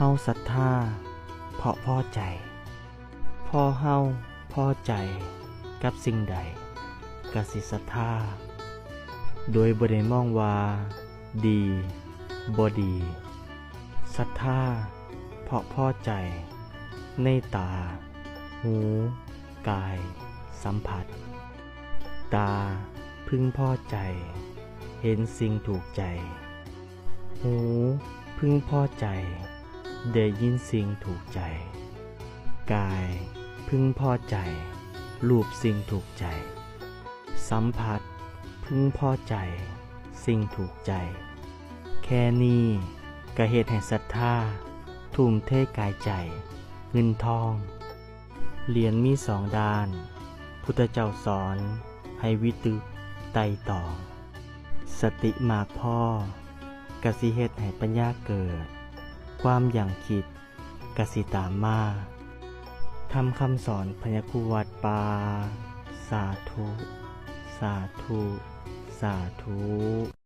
เฮาศรัทธา เพราะพ่อใจพอเฮาพ่อใจกับสิ่งใดกสิศรัทธา โดยบ่ได้มองว่า ดีบ่ดีศรัทธา เพราะพ่อใจ ในตา หู กาย สัมผัส ตาพึงพอใจ เห็นสิ่งถูกใจ หูพึงพอใจ ได้ยินสิ่งถูกใจ กายพึงพอใจ รูปสิ่งถูกใจ สัมผัสพึงพอใจ สิ่งถูกใจ แค่นี้ก็เหตุแห่งศรัทธาทุ่มเทกายใจ เงินทอง เหรียญมีสองด้าน พุทธเจ้าสอน ให้วิตึกไต่ตอง สติมากพ่อกสิเหตุให้ปัญญาเกิด ความอย่างคิดกสิตามาทำคำสอนพญาคุวัดปา สาธุ สาธุ สาธุ